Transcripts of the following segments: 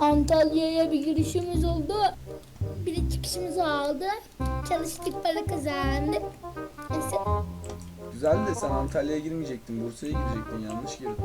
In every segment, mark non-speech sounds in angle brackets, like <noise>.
Antalya'ya bir girişimiz oldu. Bir de çıkışımızı aldı. Çalıştık para kazandık. Neyse. Güzel de sen Antalya'ya girmeyecektin. Bursa'ya girecektin. Yanlış girdin.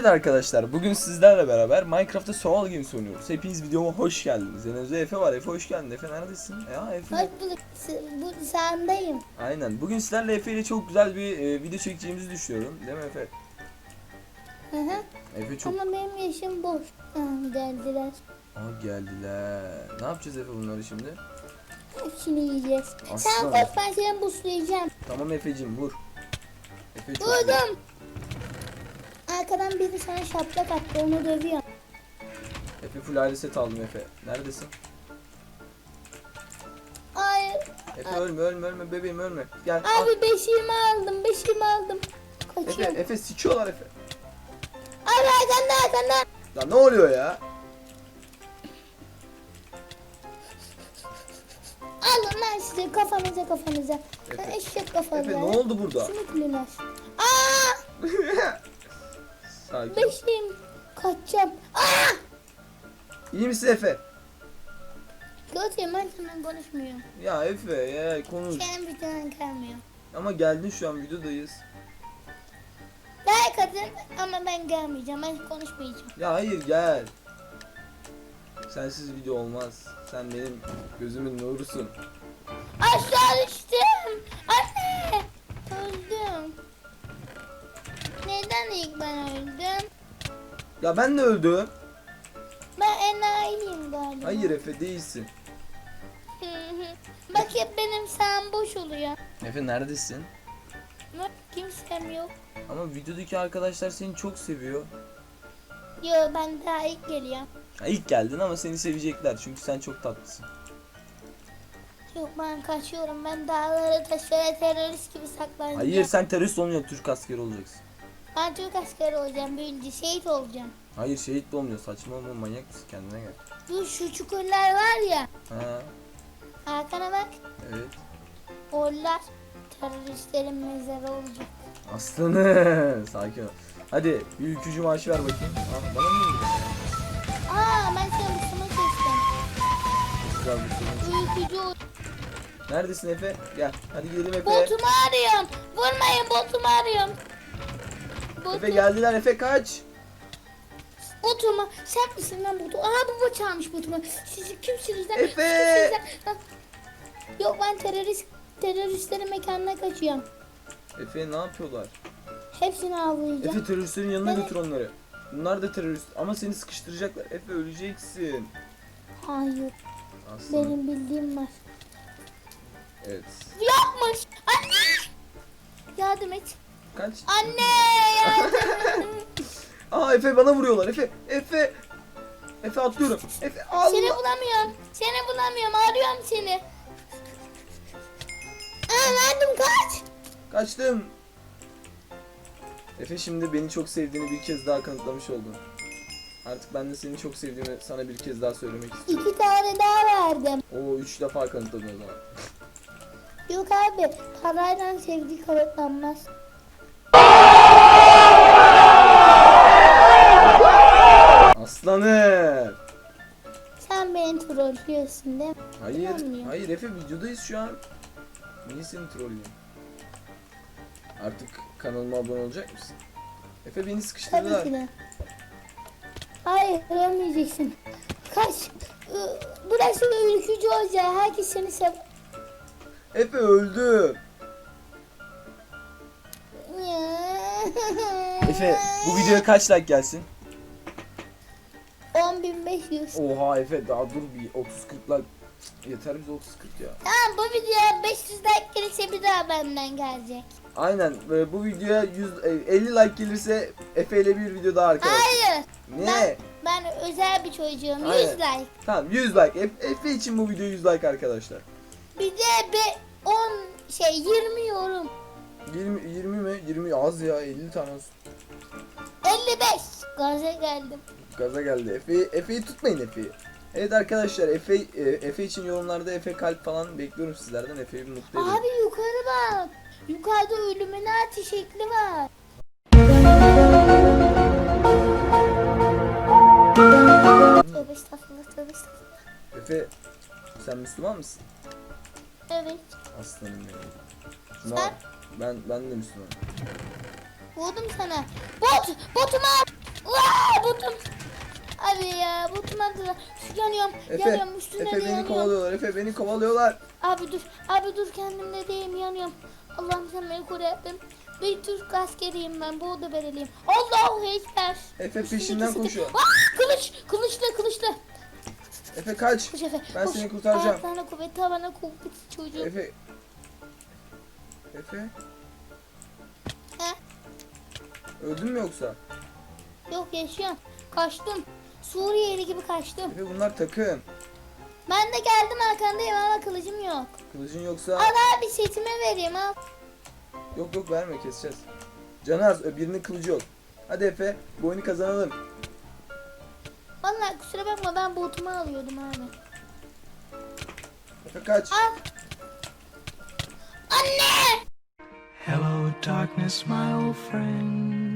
Evet arkadaşlar bugün sizlerle beraber Minecraft'ta Survival Games oynuyoruz. Hepiniz videoma hoş geldiniz. Yanınızda Efe var. Efe hoş geldin. Efe neredesin? Ya Efe. Hoş bulduk. Bu sendeyim. Aynen. Bugün sizlerle Efe ile çok güzel bir e, video çekeceğimizi düşünüyorum. Değil mi Efe? Hı hı. Efe çok... Ama benim yaşım boş. Geldiler. Aa geldiler. Ne yapacağız Efe bunları şimdi? Hepsini yiyeceğiz. Sen Aslan. koş ben seni buslayacağım. Tamam Efe'cim vur. Efe Vurdum. Arkadan biri sana şaplak attı onu dövüyor. Efe full aile set aldım Efe. Neredesin? Hayır. Efe ölme ölme ölme bebeğim ölme. Gel. al. Abi beşiğimi aldım. Beşiğimi aldım. Efe Kaçıyorum. Efe sikiyorlar Efe. Abi arkanda arkanda. Ya ne oluyor ya? Alın lan size kafanıza kafanıza. Efe. Eşek kafalı. Efe ne oldu burada? Sümüklüler. <laughs> Aa! Sakin. ol. Beşiğim. Kaçacağım. Aa! İyi misin Efe? Götüreyim ben senden konuşmuyorum. Ya Efe ya konuş. Senin bir tane gelmiyor. Ama geldin şu an videodayız. Gel kadın ama ben gelmeyeceğim. Ben konuşmayacağım. Ya hayır gel. Sensiz video olmaz. Sen benim gözümün nurusun. Aşağı düştüm. İlk ben öldüm? Ya ben de öldüm. Ben enayiyim galiba. Hayır Efe değilsin. <laughs> Bak hep benim sağım boş oluyor. Efe neredesin? Kimsem yok. Ama videodaki arkadaşlar seni çok seviyor. Yo ben daha ilk geliyorum. Ha, ilk geldin ama seni sevecekler çünkü sen çok tatlısın. Yok ben kaçıyorum. Ben dağlara taşlara terörist gibi saklanacağım. Hayır sen terörist olmayacaksın Türk askeri olacaksın. Ben Türk askeri olacağım. Büyünce şehit olacağım. Hayır şehit de olmuyor saçmalama manyak mısın kendine gel. Dur şu çukurlar var ya. Ha Arkana bak. evet. Oralar teröristlerin mezarı olacak. Aslanım <laughs> sakin ol. Hadi bir ülkücü maaşı ver bakayım. Ah, bana mı yedin? Aa ben seni busunu kestim. Güzel bir sorun. Ülkücü ol- Neredesin Efe? Gel hadi gidelim Efe. Botumu arıyorum. Vurmayın botumu arıyorum. Efe geldiler Efe kaç. botumu. Sen misin lan botu? Aa baba çalmış botumu. Siz kimsiniz lan? Efe! Siz kimsiniz lan? Yok ben terörist teröristlerin mekanına kaçıyorum. Efe ne yapıyorlar? Hepsini avlayacağım. Efe teröristlerin yanına Evet. götür onları. Bunlar da terörist ama seni sıkıştıracaklar. Efe öleceksin. Hayır. Aslanım. Benim bildiğim var. Evet. Yapmış. Anne. Yardım et. Kaç? Anne yardım. <laughs> Aa Efe bana vuruyorlar. Efe, Efe. Efe atlıyorum. Efe Allah. Seni bulamıyorum. Seni bulamıyorum. Arıyorum seni. Aa verdim kaç. Kaçtım. Efe şimdi beni çok sevdiğini bir kez daha kanıtlamış oldun. Artık ben de seni çok sevdiğimi sana bir kez daha söylemek istiyorum. İki tane daha verdim. Oo üç defa kanıtladın o zaman. Yok abi parayla sevgi kanıtlanmaz. Aslanım. Sen beni trollüyorsun değil mi? Hayır, hayır Efe videodayız şu an. Niye seni trolleyeyim? Artık kanalıma abone olacak mısın? Efe beni sıkıştırdılar. Tabii ki de. Hayır ölmeyeceksin. Kaç. Burası ülkücü olacağı. Herkes seni sev... Efe öldü. Efe bu videoya kaç like gelsin? 10.500. Oha Efe daha dur bir 30-40 like. Cık, Yeter bize 30-40 ya. Tamam bu videoya 500 like gelirse bir daha benden gelecek. Aynen e, bu videoya 100, e, 50 like gelirse Efe ile bir video daha arkadaşlar. Hayır. Ne? Ben özel bir çocuğum. 100 Aynen. like. Tamam 100 like. Efe, Efe için bu video 100 like arkadaşlar. Bir de be 10 şey 20 yorum. 20 20 mi? 20 az ya 50 tane olsun. 55. Gaza geldim. Gaza geldi. Efe'yi Efe'yi tutmayın Efe'yi. Evet arkadaşlar Efe, e, Efe için yorumlarda Efe kalp falan bekliyorum sizlerden. Efe'yi bir mutlu edin. Abi yukarı bak. Yukarıda Illuminati şekli var. Tövbe estağfurullah, tövbe estağfurullah. Efe sen Müslüman mısın? Evet. Aslanım benim. Şuna, Sen? ben, ben de Müslümanım. Vurdum sana. Bot! Botum al! Vaa! Botum! Abi ya botum aldılar. Şu yanıyorum. Efe, yanıyorum. Üstüne Efe beni yanıyorum. kovalıyorlar. Efe beni kovalıyorlar. Abi dur. Abi dur kendimde değilim yanıyorum. Allah'ım sen beni koru Rabbim. Bir Türk askeriyim ben. Bu da bereliyim. Allahu Ekber. Efe peşinden koşuyor. Aa, kılıç! Kılıçlı kılıçlı. Efe kaç. Koş Efe. Ben koş. seni kurtaracağım. Ayaklarına kuvvet, tavana kuvvet çocuğum. Efe. Efe. He? Öldün mü yoksa? Yok yaşıyorum. Kaçtım. Suriyeli gibi kaçtım. Efe bunlar takım. Ben de geldim arkandayım ama kılıcım yok. Kılıcın yoksa... Al abi setime vereyim al. Yok yok verme keseceğiz. Canı az birinin kılıcı yok. Hadi Efe bu oyunu kazanalım. Vallahi kusura bakma ben botumu alıyordum abi. Efe kaç. Al. Anne! Hello, darkness, my old friend.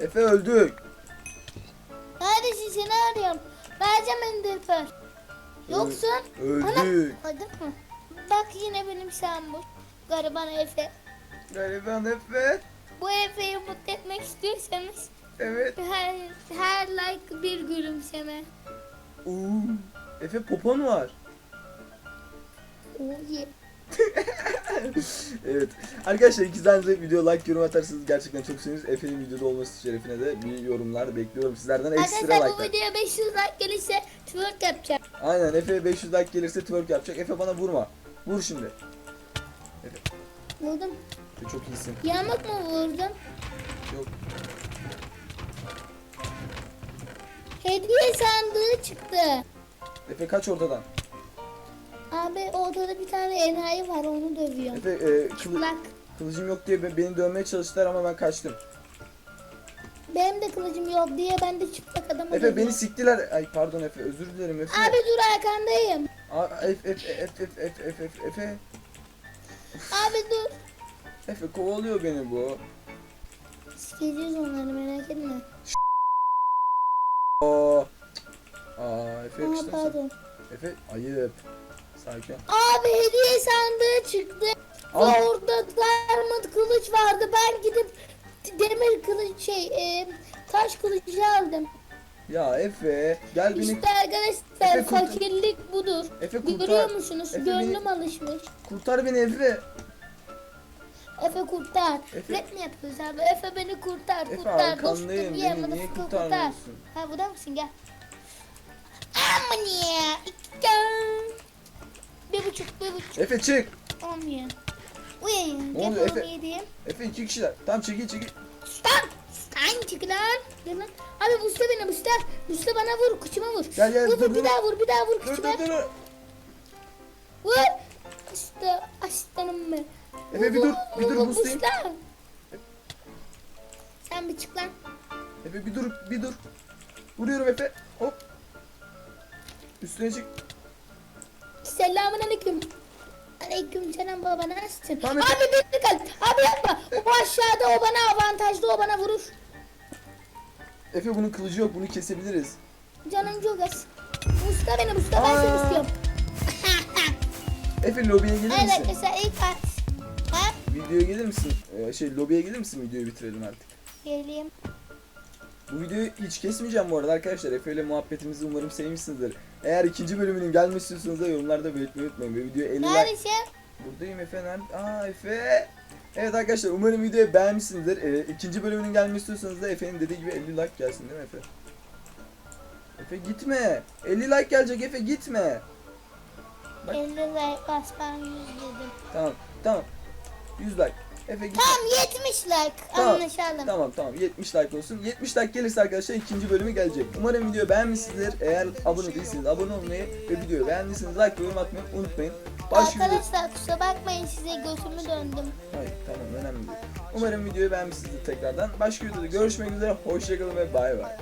Efe öldük. Neredesin seni arıyorum. Vereceğim enderper. Yoksun. Öldük. Hadi mı? Bak yine benim sen bu. Gariban Efe. Gariban Efe. Bu Efe'yi mutlu etmek istiyorsanız Evet. her, her like bir gülümseme. Uuu. Efe popon var. Oh yeah. <laughs> evet. Arkadaşlar ikizden de video like yorum atarsanız gerçekten çok seviniriz. Efe'nin videoda olması şerefine de bir yorumlar bekliyorum sizlerden ekstra Arkadaşlar bu videoya 500 like gelirse twerk yapacağım. Aynen Efe 500 like gelirse twerk yapacak. Efe bana vurma. Vur şimdi. Vurdum. Efe çok iyisin. Yamuk mu vurdum? Yok. Hediye sandığı çıktı. Efe kaç ortadan. Abi ortada bir tane enayi var onu dövüyor. Efe e, e kılı, Bak kılıcım yok diye beni dövmeye çalıştılar ama ben kaçtım. benim de kılıcım yok diye ben de çıplak adamı Efe beni siktiler. Ay pardon Efe özür dilerim Efe. Abi dur arkandayım. A- Efe Efe Efe Efe Efe Efe Efe Abi dur. Efe kovalıyor beni bu. Sikeceğiz onları merak etme. Aa, Efe Aa pardon. Efe ayıp. Sakin. Abi hediye sandığı çıktı. Al. Ve orada diamond kılıç vardı. Ben gidip demir kılıç şey e, taş kılıcı aldım. Ya Efe gel beni İşte arkadaşlar Efe kurtar- fakirlik budur. Efe kurtar- Görüyor musunuz? Efe Gönlüm beni- alışmış. kurtar beni Efe. Efe kurtar. Efe- Rap mi yapıyoruz abi? Efe beni kurtar. Efe kurtar. Dostum, ye, Beni niye kurtarmıyorsun? Ha burada mısın? Gel. Aman buçuk, bir buçuk. Efe çık. On ya. Uy, Ne gel Efe? yediğim. Efe iki kişiler. Tamam çekil çekil. Stop. Stop çık lan. Gel lan. Abi busta beni busta. Busta bana vur. Kıçıma vur. Gel, gel, Vur, dur, vur, dur. bir daha vur. Bir daha vur Dur kıçıma. dur dur. Vur. İşte aslanım ben. Efe bir dur. Bir dur boostayım. Busta. Sen bir çık lan. Efe bir dur bir dur. Vuruyorum Efe. Hop. Üstüne çık. Selamun aleyküm. Aleyküm selam baba nasılsın? Tamam, Abi bir kal. Abi yapma. O aşağıda o bana avantajlı o bana vurur. Efe bunun kılıcı yok. Bunu kesebiliriz. Canım çok az. Usta beni usta ben Aa. seni istiyorum. Efe lobiye gelir Evet misin? arkadaşlar ilk at. Ha? Videoya gelir misin? Ee, şey lobiye gelir misin? Videoyu bitirelim artık. Geleyim. Bu videoyu hiç kesmeyeceğim bu arada arkadaşlar. Efe ile muhabbetimizi umarım sevmişsinizdir. Eğer ikinci bölümünün gelmesi istiyorsanız da yorumlarda belirtmeyi unutmayın. Ve videoya 50 like... Buradayım Efe nerede? Aa Efe! Evet arkadaşlar umarım videoyu beğenmişsinizdir. Ee, ikinci bölümünün gelmesi istiyorsanız da Efe'nin dediği gibi 50 like gelsin değil mi Efe? Efe gitme. 50 like gelecek Efe gitme. Bak. 50 like bas ben 100 dedim. Tamam tamam. 100 like. Efe gitme. Tamam 70 like Tamam, anlaşalım. Tamam tamam 70 like olsun. 70 like gelirse arkadaşlar ikinci bölümü gelecek. Umarım videoyu beğenmişsinizdir. Eğer abone değilseniz abone olmayı ve videoyu beğendiyseniz like ve yorum atmayı unutmayın. Başka video... Arkadaşlar kusura bakmayın size gözümü döndüm. Hayır tamam önemli değil. Umarım videoyu beğenmişsinizdir tekrardan. Başka videoda görüşmek üzere. Hoşçakalın ve bay bay.